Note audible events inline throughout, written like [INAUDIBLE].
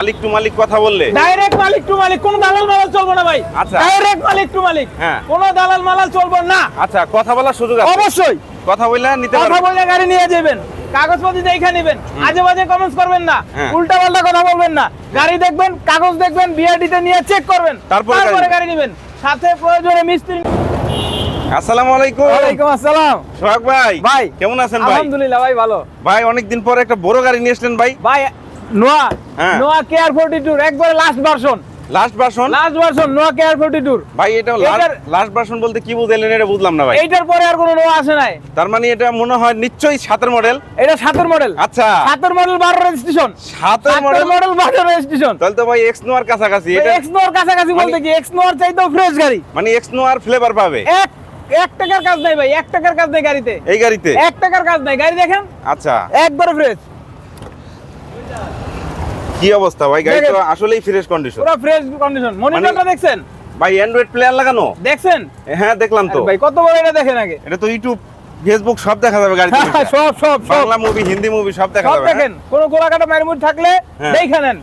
মালিক to মালিক কথা বললে? Direct মালিক টু মালিক কোনো দালাল মালাল চলবে না ভাই। আচ্ছা। ডাইরেক্ট মালিক টু মালিক। হ্যাঁ। কোনো দালাল মালাল চলবে না। আচ্ছা কথা বলার সুযোগ আছে? অবশ্যই। কথা বললে নিতে কথা পারবে বলে গাড়ি নিয়ে যাবেন। কাগজপত্র দেখে নেবেন। আজে বাজে কমেন্টস করবেন না। হ্যাঁ। উল্টা পাল্টা কথা বলবেন না। গাড়ি দেখবেন কাগজ দেখবেন বিআরডি তে নিয়ে চেক করবেন। তারপরে গাড়ি তারপরে নেবেন। গাড়ি নেবেন। সাথে প্রয়োজনে মিস্ত্রি আসসালামু আলাইকুম। ওয়ালাইকুম আসসালাম। সোহাগ ভাই ভাই। কেমন আছেন ভাই? আলহামদুলিল্লাহ ভাই ভালো। ভাই অনেকদিন পরে একটা বড় গাড়ি নিয়ে আসলেন ভাই। ভাই নোয়া হ্যাঁ। নোয়া কেয়ার 42 একবারে last version last version last version Noah care 42 ভাই এটা লাস্ট ভার্সন বলতে কি বুঝাইলেন এটা বুঝলাম না ভাই। পরে আর কোনো নোয়া আসে নাই। তার মানে এটা মনে হয় নিশ্চয়ই সাতের মডেল এটা সাতের মডেল আচ্ছা। সাতের মডেল বারো রেজিস্ট্রেশন সাতের সাতের মডেল মডেল বারো রেজিস্ট্রেশন তাহলে তো ভাই এক্স নোয়ার কাছাকাছি এটা এক্স নোয়ার কাছাকাছি বলতে মানে- কি এক্স নোয়ার চাইতেও ফ্রেশ গাড়ি। মানে এক্স নোয়ার ফ্লেভার পাবে। এক এক টাকার কাজ নাই ভাই এক টাকার কাজ নাই গাড়িতে। এই গাড়িতে? এক টাকার কাজ নাই গাড়ি দেখেন? আচ্ছা। একবারে ফ্রেশ কি অবস্থা? ভাই গাড়ি তো আসলেই ফ্রেশ কন্ডিশন পুরো ফ্রেশ কন্ডিশন মনিটরটা দেখছেন? ভাই অ্যান্ড্রয়েড প্লেয়ার লাগানো? দেখছেন? হ্যাঁ দেখলাম তো। ভাই কত বড় এটা দেখেন আগে। এটা তো ইউটিউব ফেসবুক সব দেখা যাবে গাড়িতে। সব সব সব। বাংলা মুভি হিন্দি মুভি সব দেখা যাবে হ্যাঁ? দেখেন। কোন কোলাকাটা মাইরমুড থাকলে হ্যাঁ। দেখে নেন।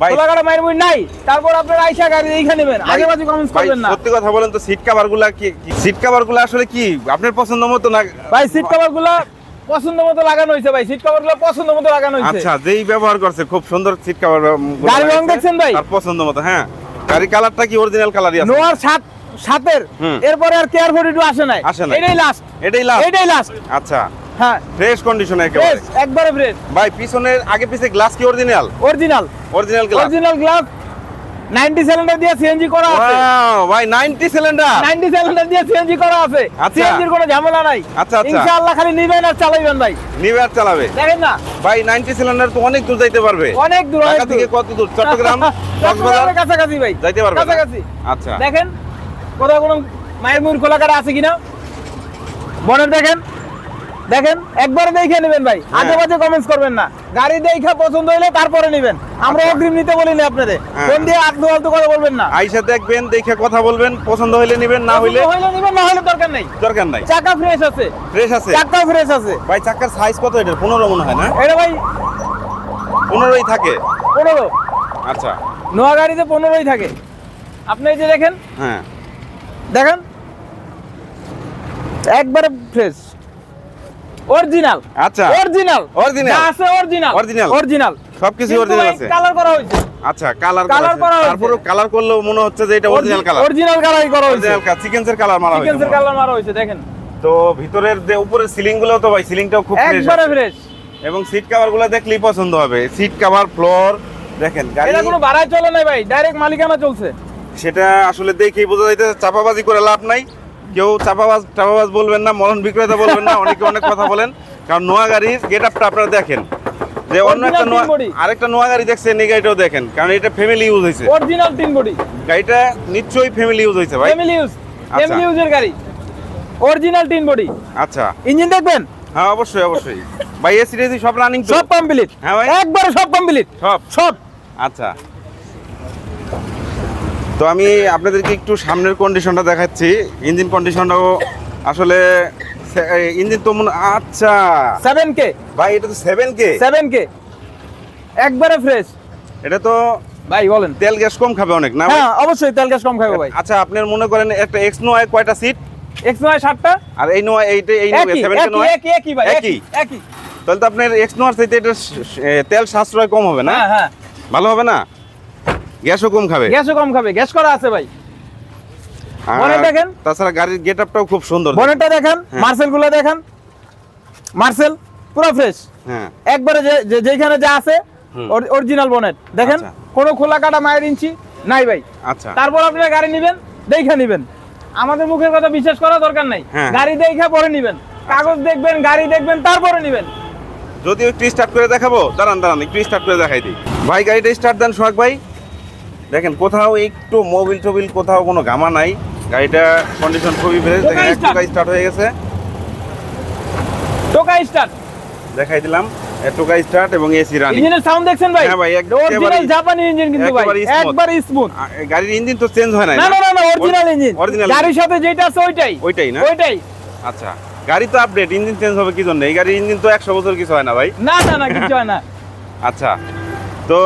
ভাই কোলাকাটা মাইরমুড নাই। তারপর আপনারা আইসা গাড়ি দেখে নেবেন। আগে বাজে কমেন্টস করবেন না। সত্যি কথা বলেন তো সিট কভারগুলা কি সিট কভারগুলা আসলে কি আপনার পছন্দ মতো না ভাই সিট কভারগুলো পছন্দ মতো লাগানো হয়েছে ভাই সিট কভারগুলো পছন্দ মতো লাগানো হয়েছে। আচ্ছা যেই ব্যবহার করছে খুব সুন্দর সিট কভার গাড়ির রং দেখছেন ভাই? তার পছন্দ মতো হ্যাঁ। গাড়ির কালারটা কি অরিজিনাল কালারই আছে? নোয়ার সাত সাতের। এরপরে আর কেয়ার ফোর্টি টু আসে নাই। আসে নাই। এটাই লাস্ট এটাই লাস্ট এটাই লাস্ট আচ্ছা। হ্যাঁ। ফ্রেশ কন্ডিশন একেবারে। একবারে ফ্রেশ ভাই পিছনের আগে পিছে গ্লাস কি original original original glass original glass 90 cylinder দিয়ে সিএনজি করা আছে। ওয়াও ভাই 90 সিলিন্ডার 90 সিলিন্ডার দিয়ে সিএনজি করা আছে। আচ্ছা। সিএনজির কোনো ঝামেলা নাই। আচ্ছা, আচ্ছা। ইনশাআল্লাহ খালি নিবেন আর চালাইবেন ভাই। নিবে আর চালাবে? দেখেন না। ভাই 90 সিলিন্ডার তো অনেক দূর যাইতে পারবে। অনেক দূর ঢাকা থেকে কত দূর? চট্টগ্রাম [LAUGHS] কক্সবাজার? কাছাকাছি ভাই। যাইতে পারবে? কাছাকাছি। আচ্ছা। দেখেন কোথাও কোনো মায়ের মুর খোলা কাটা আছে কিনা? বনের দেখেন। দেখেন একবারে দেখে নেবেন ভাই। আজে বাজে কমেন্টস করবেন না। গাড়ি দেখে পছন্দ হইলে তারপরে নেবেন। আমরা আচ্ছা। অগ্রিম নিতে বলি না আপনাদের হ্যাঁ। ফোন দিয়ে আলতু আলতু কথা বলবেন না। আইসা দেখবেন দেখে কথা বলবেন পছন্দ হইলে নেবেন না হইলে হইলে নেবেন না হলে দরকার নেই। দরকার নাই। চাকা ফ্রেশ আছে। ফ্রেশ আছে? চাকা ফ্রেশ আছে। ভাই চাকার সাইজ কত এটা পনেরো মনে হয় না? এটা ভাই পনেরোই থাকে। পনেরো। আচ্ছা। নোয়া গাড়িতে পনেরোই থাকে। আপনি এই যে দেখেন হ্যাঁ। দেখেন। একবারে ফ্রেশ অরিজিনাল আচ্ছা। Original Original? আছে অরিজিনাল Original? অরিজিনাল সবকিছু অরিজিনাল আছে। কালার করা হয়েছে। আচ্ছা কালার Colour করা হয়েছে। তারপরে কালার করলেও মনে হচ্ছে যে এটা অরিজিনাল কালার অরিজিনাল কালারই করা হয়েছে। অরিজিনাল কালার চিকেনসের কালার মারা হয়েছে। চিকেনসের কালার মারা হয়েছে দেখেন। তো ভিতরের যে উপরের সিলিংগুলো তো ভাই সিলিংটাও খুব ফ্রেশ একবারে ফ্রেশ এবং সিট কভারগুলো দেখলেই পছন্দ হবে। সিট কভার ফ্লোর দেখেন গাড়ি এটা কোনো ভাড়ায় চলে নাই ভাই ডাইরেক্ট মালিকানা চলছে। সেটা আসলে দেখেই বোঝা যাইতেছে চাপাবাজি করে লাভ নাই। কেউ চাপাবাজ চাপাবাজ বলবেন না মরণ বিক্রেতা বলবেন না অনেকে অনেক কথা বলেন। কারণ নোয়া গাড়ির গেট আপটা আপনারা দেখেন। যে অন্য একটা নোয়া আরেকটা নোয়া গাড়ি দেখছেন এই গাড়িটাও দেখেন কারণ এটা ফ্যামিলি ইউজ হয়েছে। অরিজিনাল তিন বডি গাড়িটা নিশ্চয়ই ফ্যামিলি ইউজ হয়েছে ভাই। Family use. ফ্যামিলি ইউজের গাড়ি। অরিজিনাল তিন বডি আচ্ছা। ইঞ্জিন দেখবেন? হ্যাঁ অবশ্যই অবশ্যই। ভাই এসি টেসি সব রানিং সব কমপ্লিট হ্যাঁ ভাই। একবারে সব কমপ্লিট সব? সব। আচ্ছা। তো আমি আপনাদেরকে একটু সামনের কন্ডিশনটা দেখাচ্ছি। ইঞ্জিন কন্ডিশনটাও আসলে ইঞ্জিন তো মনে আচ্ছা। সেভেন কে ভাই এটা তো সেভেন কে সেভেন কে একবারে ফ্রেশ এটা তো ভাই বলেন। তেল গ্যাস কম খাবে অনেক না হ্যাঁ অবশ্যই তেল গ্যাস কম খাবে ভাই। আচ্ছা আপনার মনে করেন একটা এক্স নোয়ায় কয়টা সিট এক্স নয় সাতটা? আর এই নোয়া এইটা এই একই সেভেন একই নোয়া একই একই ভাই একই? একই তাহলে তো আপনার এক্স নোয়ার সাথে এটা তেল সাশ্রয় কম হবে না? হ্যাঁ হ্যাঁ। ভালো হবে না? গ্যাসও কম খাবে। গ্যাসও কম খাবে। গ্যাস করা আছে ভাই। bonnet দেখেন। তাছাড়া গাড়ির গেট আপটাও খুব সুন্দর বনেটটা দেখেন হ্যাঁ। মার্সেলগুলো দেখেন। মার্সেল পুরো ফ্রেশ হ্যাঁ। একবারে যে যেখানে যা আছে অরিজিনাল বনেট দেখেন আচ্ছা। কোনো খোলা কাটা মায়ের ইঞ্চি নাই ভাই। আচ্ছা। তারপর আপনারা গাড়ি নেবেন দেখে নেবেন। আমাদের মুখের কথা বিশ্বাস করার দরকার নাই। হ্যাঁ। গাড়ি দেখে পরে নেবেন। কাগজ দেখবেন গাড়ি দেখবেন তারপরে নেবেন। যদি একটু স্টার্ট করে দেখাবো দাঁড়ান দাঁড়ান একটু স্টার্ট করে দেখাই দিই। ভাই গাড়িটা স্টার্ট দেন সোহাগ ভাই। দেখেন কোথাও একটু মোবিল টোবিল কোথাও কোনো গামা নাই। গাড়িটা কন্ডিশন খুবই ফ্রেশ দেখেন। টোকা স্টার্ট হয়ে গেছে। টোকা স্টার্ট দেখাই দিলাম। টোকা স্টার্ট এবং এসি রানিং ইঞ্জিনের সাউন্ড দেখছেন ভাই? হ্যাঁ ভাই, অরিজিনাল জাপানি ইঞ্জিন কিন্তু ভাই। একবার স্মুথ গাড়ির ইঞ্জিন তো চেঞ্জ হয় না না? না না অরিজিনাল ইঞ্জিন অরিজিনাল গাড়ির সাথে যেটা আছে ওইটাই। ওইটাই না? ওইটাই। আচ্ছা গাড়ি তো আপডেট ইঞ্জিন চেঞ্জ হবে কি জন্য? এই গাড়ির ইঞ্জিন তো একশো বছর কিছু হয় না ভাই। না না না কিছু হয় না। আচ্ছা তো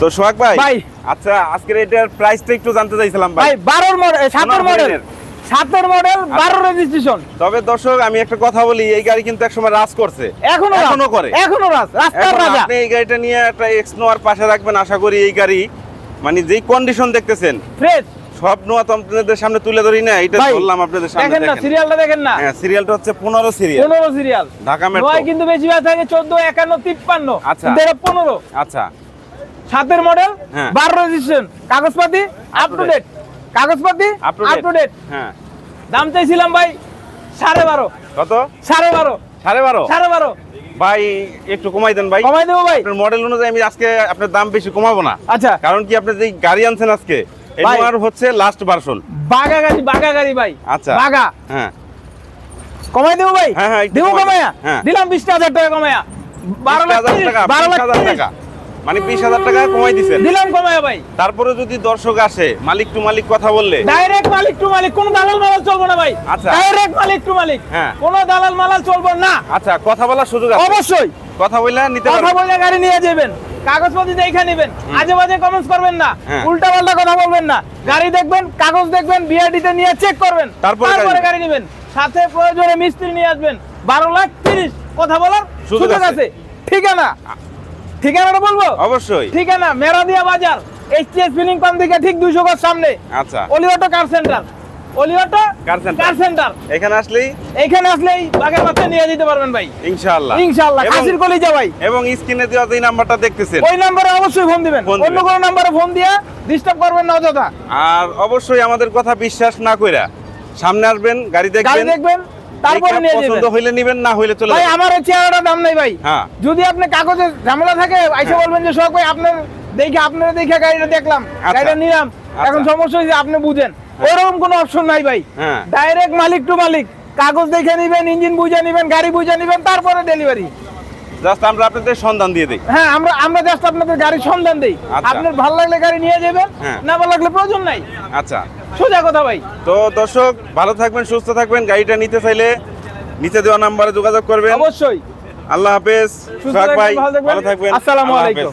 তো সোহাগ ভাই ভাই। আচ্ছা আজকের এটার প্রাইসটা একটু জানতে চাইছিলাম ভাই। ভাই বারোর মডেল সাতের মডেল। সাতের মডেল বারো রেজিস্ট্রেশন তবে দর্শক আমি একটা কথা বলি এই গাড়ি কিন্তু একসময় রাজ করছে। এখনও এখনও করে। এখনও রাস রাস্তার রাজা। আপনি এই গাড়িটা নিয়ে একটা এক্স নোয়ার পাশে রাখবেন আশা করি এই গাড়ি মানে যেই কন্ডিশন দেখতেছেন ফ্রেশ সব নোয়া তো আপনাদের সামনে তুলে ধরি না এটা বললাম আপনাদের সামনে দেখেন না সিরিয়ালটা দেখেন না। হ্যাঁ সিরিয়ালটা হচ্ছে পনেরো সিরিয়াল পনেরো সিরিয়াল ঢাকা মেট্রো নয় কিন্তু বেশি থাকে চোদ্দ একান্ন তিপ্পান্ন। আচ্ছা। কিন্তু এটা পনেরো। আচ্ছা। সাতের মডেল হ্যাঁ। বারো রেজিস্ট্রেশন কাগজপাতি আপ টু ডেট কাগজপাতি আপ টু ডেট হ্যাঁ। দাম চাইছিলাম ভাই সাড়ে বারো। কত? সাড়ে বারো। সাড়ে বারো? সাড়ে বারো। ভাই একটু কমাই দেন ভাই। কমাই দেবো ভাই। আপনার মডেল অনুযায়ী আমি আজকে আপনার দাম বেশি কমাবো না। আচ্ছা। কারণ কি আপনি যে গাড়ি আনছেন আজকে ভাই। হচ্ছে লাস্ট ভার্সন বাগা গাড়ি বাগা গাড়ি ভাই। আচ্ছা। বাগা হ্যাঁ। কমাই দেবো ভাই? হ্যাঁ, হ্যাঁ, দেবো কমাইয়া হ্যাঁ। দিলাম বিশ হাজার টাকা কমাইয়া বারো লাখ টাকা বারো লাখ টাকা। মানে বিশ হাজার টাকা কমাই দিছেন। দিলাম কমাইয়া ভাই। তারপরে যদি দর্শক আসে মালিক টু মালিক কথা বললে? ডাইরেক্ট মালিক টু মালিক কোনো দালাল মালাল চলবে না ভাই। আচ্ছা। ডাইরেক্ট মালিক টু মালিক হ্যাঁ। কোনো দালাল মালাল চলবো না। আচ্ছা কথা বলার সুযোগ আছে? অবশ্যই। কথা বললে নিতে কথা বলে গাড়ি নিয়ে যাবেন কাগজপত্র দেখে নেবেন আজে বাজে কমেন্টস করবেন না হ্যাঁ। উল্টা পাল্টা কথা বলবেন না। গাড়ি দেখবেন কাগজ দেখবেন বিআরডিতে নিয়ে চেক করবেন তারপরে গাড়ি নেবেন। সাথে প্রয়োজনে মিস্ত্রি নিয়ে আসবেন বারো লাখ তিরিশ কথা বলার সুযোগ। আছে। ঠিকানা ঠিকানাটা বলব? অবশ্যই। ঠিকানা মেরাদিয়া বাজার এইচটিএস ফিলিং পাম্প থেকে ঠিক দুইশো গজ সামনে। আচ্ছা। অলিওটো কার সেন্টার অলিওটো কার সেন্টার। কার সেন্টার এখানে আসলেই? এখানে আসলেই বাগের বাচ্চা নিয়ে যেতে পারবেন ভাই। ইনশাআল্লাহ। ইনশাআল্লাহ। খাসির কলিজা ভাই। এবং স্ক্রিনে দেওয়া যে নাম্বারটা দেখতেছেন। ওই নম্বরে অবশ্যই ফোন দিবেন। অন্য কোনো নম্বরে ফোন দিয়া ডিস্টার্ব করবেন না অযথা। আর অবশ্যই আমাদের কথা বিশ্বাস না কইরা সামনে আসবেন গাড়ি গাড়ি দেখবেন দেখবেন। তারপরে নিয়ে যাবেন পছন্দ হইলে নেবেন না হইলে চলে ভাই আমার এই চেহারাটা দাম নাই ভাই। হ্যাঁ। যদি আপনি কাগজে ঝামেলা থাকে আইসা হ্যাঁ। বলবেন যে সব ভাই আপনার দেখে আপনার দেখে গাড়িটা দেখলাম আচ্ছা। গাড়িটা নিলাম। এখন আচ্ছা। সমস্যা হয়েছে আপনি বুঝেন। ওরকম কোনো অপশন নাই ভাই। হ্যাঁ। ডাইরেক্ট মালিক টু মালিক। কাগজ দেখে নিবেন ইঞ্জিন বুঝে নিবেন গাড়ি বুঝে নিবেন তারপরে ডেলিভারি জাস্ট আমরা আপনাদের সন্ধান দিয়ে দিই। হ্যাঁ আমরা আমরা জাস্ট আপনাদের গাড়ির সন্ধান দেই। আচ্ছা। আপনার ভালো লাগলে গাড়ি নিয়ে যাবেন হ্যাঁ। না ভালো লাগলে প্রয়োজন নাই। আচ্ছা। সোজা কথা ভাই। তো দর্শক ভালো থাকবেন সুস্থ থাকবেন গাড়িটা নিতে চাইলে নিচে দেওয়া নাম্বারে যোগাযোগ করবেন। অবশ্যই। আল্লাহ হাফেজ ভালো থাকবেন। আসসালামু আলাইকুম।